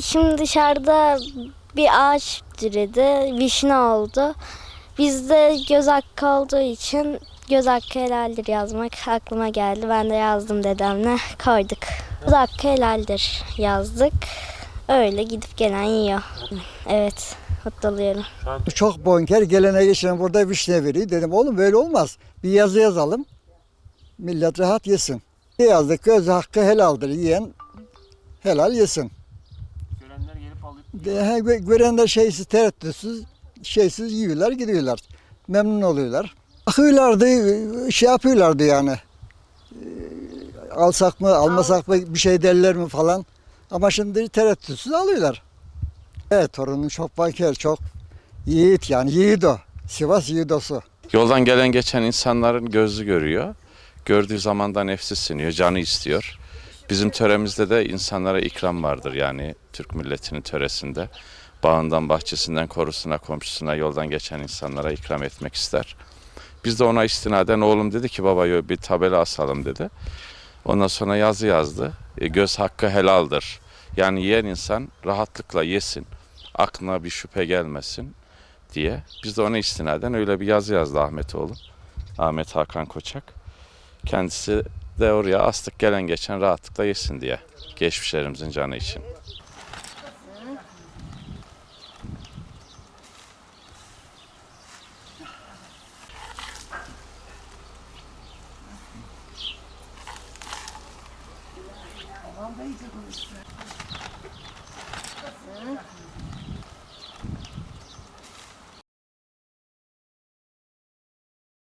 Şimdi dışarıda bir ağaç türedi, vişne oldu. Bizde göz hakkı olduğu için göz hakkı helaldir yazmak aklıma geldi. Ben de yazdım dedemle koyduk. Göz hakkı helaldir yazdık. Öyle gidip gelen yiyor. Evet, mutlu. Çok bonker gelene geçene burada vişne veriyor. Dedim oğlum böyle olmaz. Bir yazı yazalım. Millet rahat yesin. Yazdık göz hakkı helaldir. Yiyen helal yesin. Görenler gelip alıp De, görenler şeysiz tereddütsüz şeysiz yiyorlar gidiyorlar. Memnun oluyorlar. Bakıyorlardı şey yapıyorlardı yani. Ee, Alsak mı almasak mı bir şey derler mi falan. Ama şimdi tereddütsüz alıyorlar. Evet torunun çok banker çok yiğit yani yiğit o. Sivas yiğidosu. Yoldan gelen geçen insanların gözü görüyor. Gördüğü zaman da nefsi siniyor, canı istiyor. Bizim töremizde de insanlara ikram vardır yani Türk milletinin töresinde. Bağından, bahçesinden, korusuna, komşusuna, yoldan geçen insanlara ikram etmek ister. Biz de ona istinaden oğlum dedi ki baba bir tabela asalım dedi. Ondan sonra yazı yazdı. E, göz hakkı helaldir. Yani yiyen insan rahatlıkla yesin. Aklına bir şüphe gelmesin diye. Biz de ona istinaden öyle bir yazı yazdı Ahmet oğlum. Ahmet Hakan Koçak. Kendisi de oraya astık gelen geçen rahatlıkla yesin diye. Geçmişlerimizin canı için.